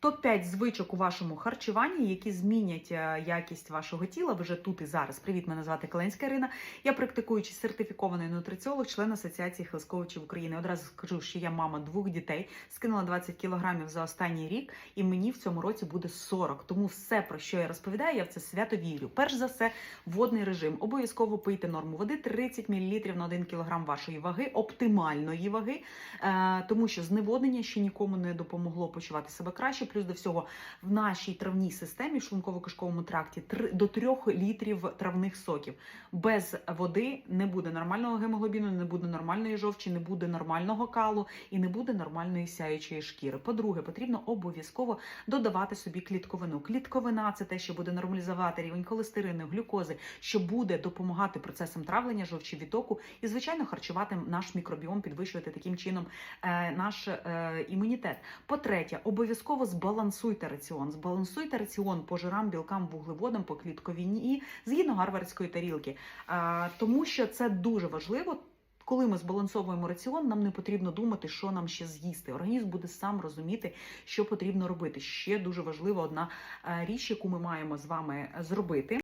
Топ-5 звичок у вашому харчуванні, які змінять е, якість вашого тіла вже тут і зараз. Привіт, мене звати Каленська Ірина. Я практикуючий сертифікований нутриціолог, член Асоціації хелсковичів України. Одразу скажу, що я мама двох дітей, скинула 20 кілограмів за останній рік, і мені в цьому році буде 40. Тому все, про що я розповідаю, я в це свято вірю. Перш за все, водний режим. Обов'язково пийте норму води 30 мл на 1 кг вашої ваги, оптимальної ваги, е, тому що зневоднення ще нікому не допомогло почувати себе краще. Плюс до всього в нашій травній системі, в шлунково-кишковому тракті, до 3 літрів травних соків. Без води не буде нормального гемоглобіну, не буде нормальної жовчі, не буде нормального калу і не буде нормальної сяючої шкіри. По-друге, потрібно обов'язково додавати собі клітковину. Клітковина це те, що буде нормалізувати рівень холестерину, глюкози, що буде допомагати процесам травлення жовчі відтоку і, звичайно, харчувати наш мікробіом, підвищувати таким чином е, наш е, імунітет. По-третє, обов'язково збалансуйте раціон. Збалансуйте раціон по жирам, білкам, вуглеводам, по клітковині, згідно гарвардської тарілки. Тому що це дуже важливо. Коли ми збалансовуємо раціон, нам не потрібно думати, що нам ще з'їсти. Організм буде сам розуміти, що потрібно робити. Ще дуже важлива одна е, річ, яку ми маємо з вами зробити.